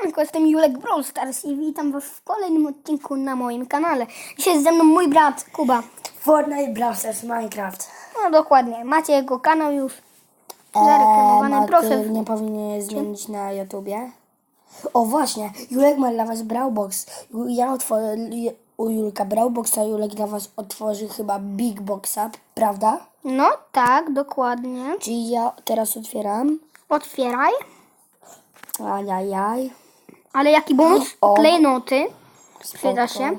Siemanko, jestem Julek Brawl Stars i witam was w kolejnym odcinku na moim kanale. Dzisiaj jest ze mną mój brat Kuba. Fortnite, Brawl Stars, Minecraft. No dokładnie, macie jego kanał już zareklamowany. Eee, Proszę. Nie powinien zmienić na YouTubie. O właśnie, Julek ma dla was Brawlbox. Ja otworzę u Julka Brawlboxa, Julek dla was otworzy chyba Big Boxa, prawda? No tak, dokładnie. Czyli ja teraz otwieram. Otwieraj. Ajajaj. Ale jaki bonus? O. Klejnoty. Spoko. się.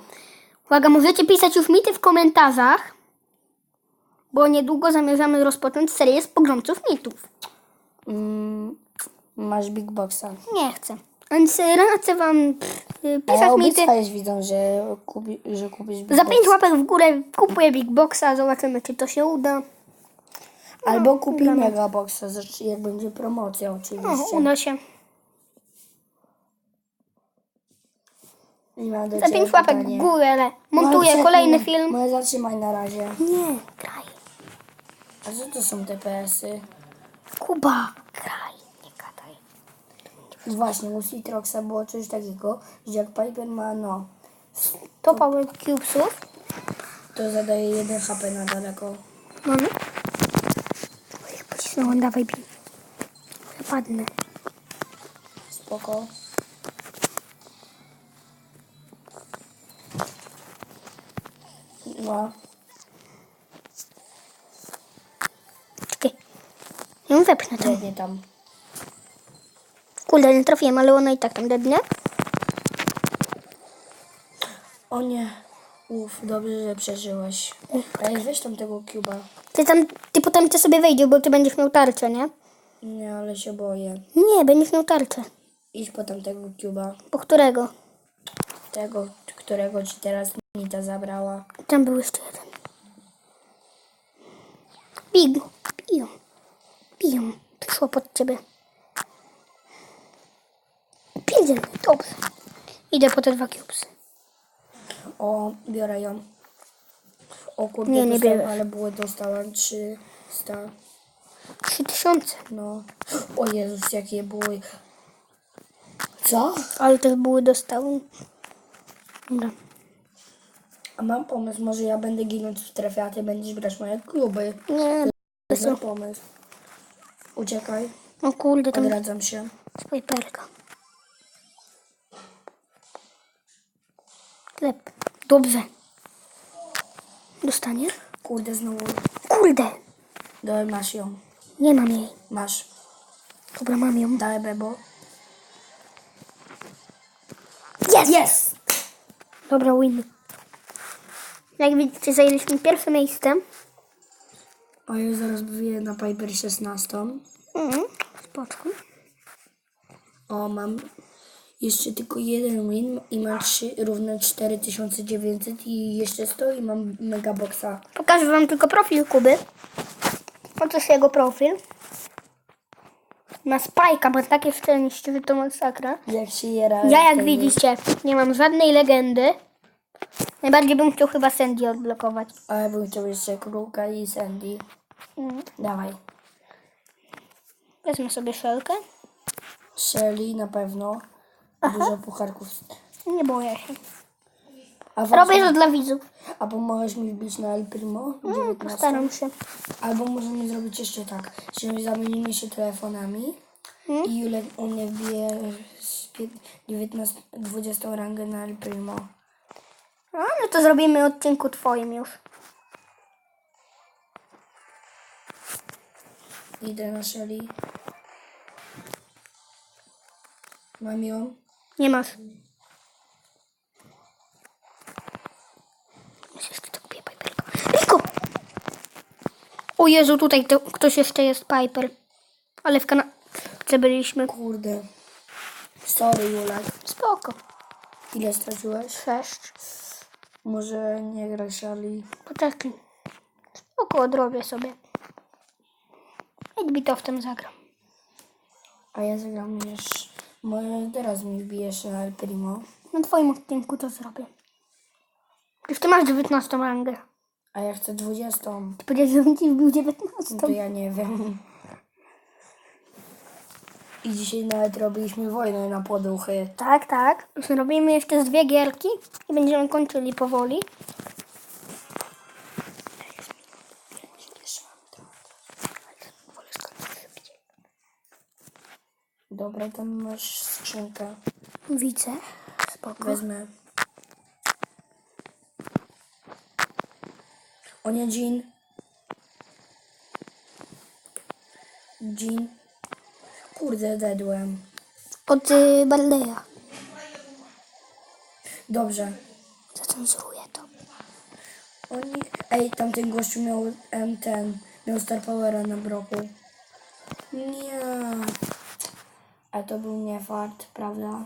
Uwaga, możecie pisać już mity w komentarzach, bo niedługo zamierzamy rozpocząć serię z pogromców mitów. Mm, masz Big Boxa. Nie chcę. Więc y, radzę wam pff, A pisać ja mity. obiecałeś widzom, że, kupi, że kupisz Big Za Box. pięć łapek w górę kupuję Big Boxa, zobaczymy czy to się uda. Albo kupi Mega Boxa, jak będzie promocja oczywiście. uda się. I mam do Za ciebie pięć łapek w górę, montuję kolejny film. Może zatrzymaj na razie. Nie, kraj. A co to są TPS-y? Kuba, kraj, nie gadaj. Właśnie, u Citroxa było coś takiego, że jak Piper ma no, To Power Cubesów. to zadaje 1 HP na daleko. Mamy. Oj, jak pocisnąłem, dawaj bij. Wypadnę. Spoko. No, Czekaj. Ją wepchnę tam. nie tam. Kurde, nie trafiłem, ale ona i tak tam dednie. O nie. Uff, dobrze, że przeżyłeś. Ej, weź tam tego cuba. Ty tam, ty potem ty sobie wejdziesz, bo ty będziesz miał tarczę, nie? Nie, ale się boję. Nie, będziesz miał tarczę. Idź po tamtego cuba. Po którego? Tego, którego ci teraz Nita zabrała. Tam był jeszcze jeden. Bij go. Biją. Biją. Przyszło pod ciebie. Pięć Dobrze. Idę po te dwa cubesy. O, biorę ją. O kurde, Nie, nie dostałem, bierzesz. ale były dostałem 300. Trzy tysiące. No. O Jezus, jakie były. Co? Ale też były dostały. Dobra. A mam pomysł, może ja będę ginąć w strefie, a ty będziesz brać moje kluby. Nie. To jest mój pomysł. Uciekaj, O kurde, tam odradzam się. snajperka. Klep. Dobrze. Dostaniesz? Kurde, znowu. Kurde. Dałem, masz ją. Nie mam jej. Masz. Dobra, mam ją. Daj bebo. Jest! Jest! Dobra, win. Jak widzicie, zajęliśmy pierwsze miejsce. O, ja zaraz wyję na Piper 16. Mhm. Spoczko. O, mam jeszcze tylko jeden win i mam 3, równe 4900 i jeszcze 100 i mam megaboxa. Pokażę wam tylko profil Kuby. Oto jest jego profil. Ma spajka, ma takie szczęście, że to masakra. Jak się jera. Ja jak widzicie, nie mam żadnej legendy. Najbardziej bym chciał chyba Sandy odblokować. A ja bym chciał jeszcze kruka i Sandy. Mhm. Dawaj. Wezmę sobie szelkę. Shelly na pewno. Dużo pucharków. Nie boję się. A, Robię to dla widzów. a pomożesz mi wbić na El Primo? 19? Postaram się. Albo możemy zrobić jeszcze tak, że zamienimy się telefonami i Julek u mnie wbije z pie- 19, 20 rangę na El Primo. No, no to zrobimy odcinku twoim już. Idę na Shelly. Mam ją. Nie masz. Że to kupię Piperka. Liko! O Jezu, tutaj to, ktoś jeszcze jest Piper. Ale w kanale byliśmy. Kurde. Sorry Julek. Spoko. Ile straciłeś? Sześć. Może nie graj Shelly. Poczekaj. Spoko, odrobię sobie. Jak w tym zagram. A ja zagram jeszcze. Może teraz mi wbijesz El Primo. Na twoim odcinku to zrobię. Już ty masz 19 rangę. A ja chcę 20. Ty powiedziałeś, że ci wbił 19. To ja nie wiem. I dzisiaj nawet robiliśmy wojnę na poduchy. Tak, tak. Zrobimy jeszcze z dwie gierki i będziemy kończyli powoli. Dobra, tam masz skrzynkę. Widzę. Spoko. Wezmę. O nie, Jean. Jean. Kurde, dedłem. Od y, Barleya. Dobrze. Zacenzuruję to. Oni... Ej, tamten gościu miał em, ten... Miał Star Powera na broku. Nie. A to był nie fart, prawda?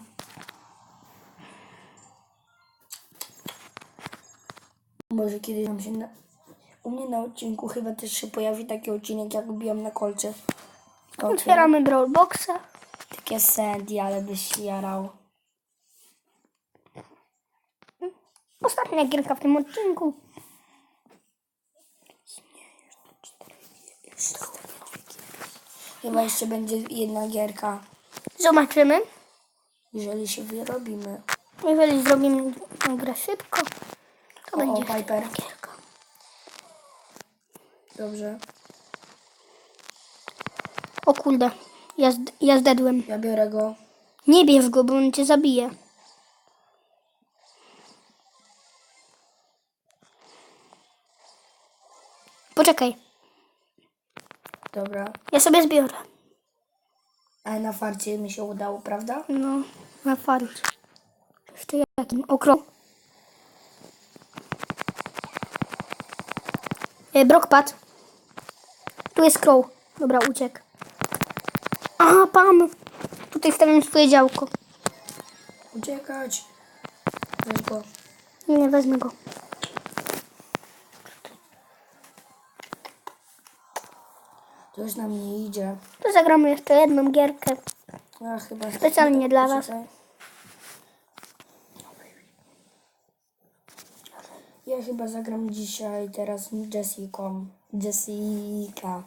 Może kiedyś nam się na... U mnie na odcinku chyba też się pojawi taki odcinek, jak bijam na. Kolce. Otwieramy Brawlboxa. Takie Sandy, ale byś jarał. Ostatnia gierka w tym odcinku. Chyba jeszcze będzie jedna gierka, Zobaczymy. jeżeli się wyrobimy. Jeżeli zrobimy grę szybko, to O, będzie o, Piper. gierka. Dobrze. O kurde, ja, zd- ja zdedłem. Ja biorę go. Nie bierz go, bo on cię zabije. Poczekaj, Dobra. ja sobie zbiorę. Ale na farcie mi się udało, prawda? No, na farcie. Jeszcze jakim? Okrąg. E, Brockpad. Tu jest Crow. Dobra, uciekł. Aha, pan. Tutaj stawiam swoje działko. Uciekać. Weź go. Nie, nie wezmę go. Już nam nie idzie. To zagramy jeszcze jedną gierkę. Ja chyba... Specjalnie dla was. Poczekaj. Ja chyba zagram dzisiaj teraz Jessiką. Jessica.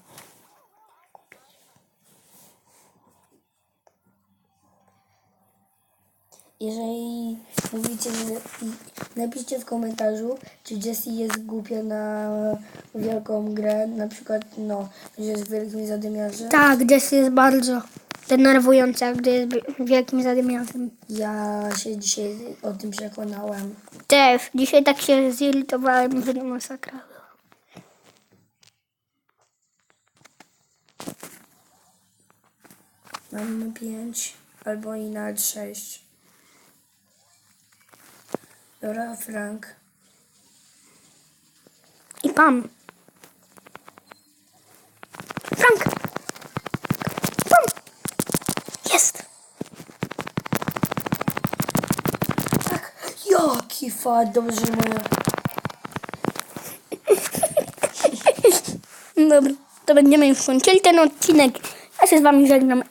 Jeżeli mówicie, napiszcie w komentarzu, czy Jessie jest głupia na wielką grę, na przykład, no, że jest wielkim zadymiarzem. Tak, Jesse jest bardzo denerwująca, gdy jest wielkim zadymiarzem. Ja się dzisiaj o tym przekonałem. Też. Dzisiaj tak się zirytowałem, że masakra. Mamy pięć albo i nawet sześć. Dobra, Frank. I Pam. Frank! Pam! Jest! Tak, jaki fart, dobrze, moja... Dobra, to będziemy już kończyli ten odcinek. Ja się z wami żegnam.